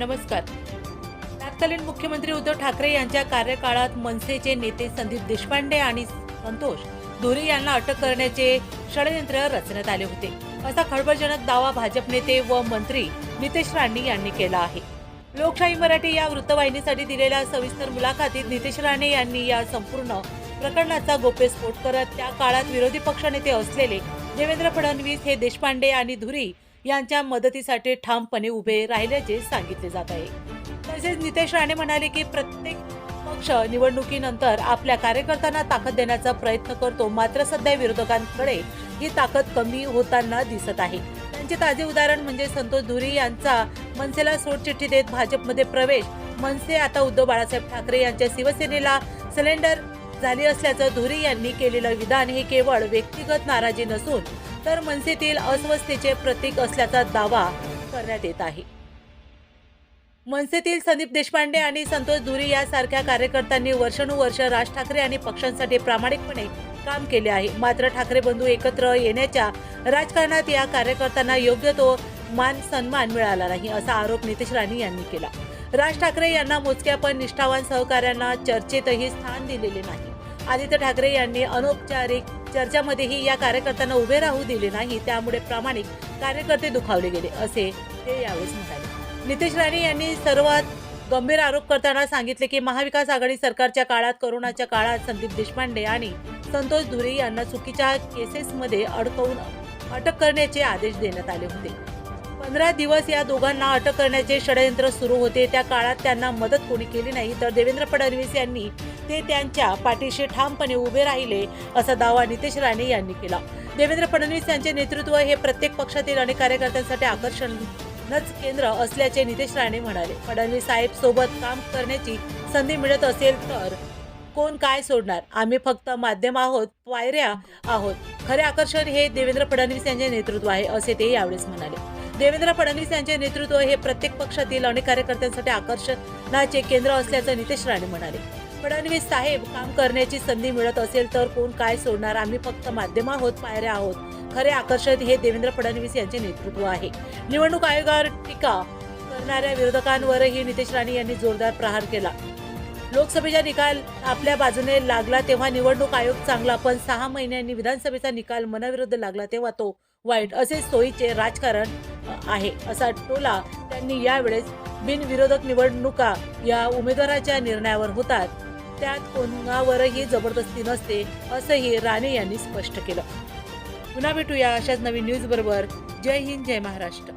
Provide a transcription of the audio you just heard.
नमस्कार. तत्कालीन मुख्यमंत्री उद्धव ठाकरे यांच्या कार्यकाळात मनसेचे नेते संदीप देशपांडे आणि संतोष धुरे यांना अटक करण्याचे षडयंत्र रचण्यात आले होते. असा खळबळजनक दावा भाजप नेते व मंत्री नितेश राणे यांनी केला आहे. लोकशाही मराठी या वृत्तवाहिनीसाठी दिलेल्या सविस्तर मुलाखतीत नितेश राणे यांनी या संपूर्ण प्रकरणाचा गोप्यस्फोट करत त्या काळात विरोधी पक्षनेते असलेले देवेंद्र फडणवीस हे देशपांडे आणि धुरी यांच्या मदतीसाठी ठामपणे उभे राहिल्याचे सांगितले जात आहे. तसेच नितेश राणे म्हणाले की प्रत्येक पक्ष निवडणुकीनंतर आपल्या कार्यकर्त्यांना ताकद देण्याचा प्रयत्न करतो. मात्र सध्या विरोधकांकडे ही ताकद कमी होताना दिसत आहे. त्यांचे ताजे उदाहरण म्हणजे संतोष धुरी यांचा मनसेला सोडचिठ्ठी देत भाजपमध्ये प्रवेश. मनसे आता उद्धव बाळासाहेब ठाकरे यांच्या शिवसेनेला सिलेंडर झाली असल्याचं धुरी यांनी केलेलं विधान हे केवळ व्यक्तिगत नाराजी नसून तर मनसेतील अस्वस्थतेचे प्रतीक असल्याचा दावा करण्यात येत आहे. मनसेतील संदीप देशपांडे आणि संतोष धुरी यासारख्या कार्यकर्त्यांनी वर्षानुवर्ष राज ठाकरे आणि पक्षांसाठी प्रामाणिकपणे काम केले आहे. मात्र ठाकरे बंधू एकत्र येण्याच्या राजकारणात या कार्यकर्त्यांना योग्य तो मान सन्मान मिळाला नाही असा आरोप नितेश राणे यांनी केला. राज ठाकरे यांना मोजक्या पण निष्ठावान सहकाऱ्यांना चर्चेतही स्थान दिलेले नाही. आदित्य ठाकरे यांनी अनौपचारिक चर्चामध्येही या कार्यकर्त्यांना उभे राहू दिले नाही त्यामुळे प्रामाणिक कार्यकर्ते दुखावले गेले असे ते यावेळेस म्हणाले. नितेश राणे यांनी सर्वात गंभीर आरोप करताना सांगितले की महाविकास आघाडी सरकारच्या काळात कोरोनाच्या काळात संदीप देशपांडे आणि संतोष धुरे यांना चुकीच्या केसेसमध्ये अडकवून अटक करण्याचे आदेश देण्यात आले होते. पंधरा दिवस या दोघांना अटक करण्याचे षडयंत्र सुरू होते. त्या काळात त्यांना मदत कोणी केली नाही तर देवेंद्र फडणवीस यांनी ते त्यांच्या पाठीशी ठामपणे उभे राहिले असा दावा नितेश राणे यांनी केला. देवेंद्र फडणवीस यांचे नेतृत्व हे प्रत्येक पक्षातील अनेक कार्यकर्त्यांसाठी आकर्षणच केंद्र असल्याचे नितेश राणे म्हणाले. फडणवीस साहेब सोबत काम करण्याची संधी मिळत असेल तर कोण काय सोडणार? आम्ही फक्त माध्यम आहोत पायऱ्या आहोत. खरे आकर्षण हे देवेंद्र फडणवीस यांचे नेतृत्व आहे असे ते यावेळेस म्हणाले. देवेंद्र फडणवीस यांचे नेतृत्व हे प्रत्येक पक्षातील अनेक कार्यकर्त्यांसाठी आकर्षणाचे केंद्र असल्याचं नितेश राणे म्हणाले. फडणवीस साहेब काम करण्याची संधी मिळत असेल तर कोण काय सोडणार? आम्ही फक्त माध्यम आहोत पायऱ्या आहोत. खरे आकर्षण हे देवेंद्र फडणवीस यांचे नेतृत्व आहे. निवडणूक आयोगावर टीका करणाऱ्या विरोधकांवरही नितेश राणे यांनी जोरदार प्रहार केला. लोकसभेचा निकाल आपल्या बाजूने लागला तेव्हा निवडणूक आयोग चांगला पण सहा महिन्यांनी विधानसभेचा निकाल मनाविरुद्ध लागला तेव्हा तो वाईट. असे सोयीचे राजकारण आहे असा टोला त्यांनी यावेळेस बिनविरोधक निवडणुका या उमेदवाराच्या निर्णयावर होतात. त्यात कोणावरही जबरदस्ती नसते असंही राणे यांनी स्पष्ट केलं. पुन्हा भेटूया अशाच नवीन न्यूज बरोबर. जय हिंद जय महाराष्ट्र.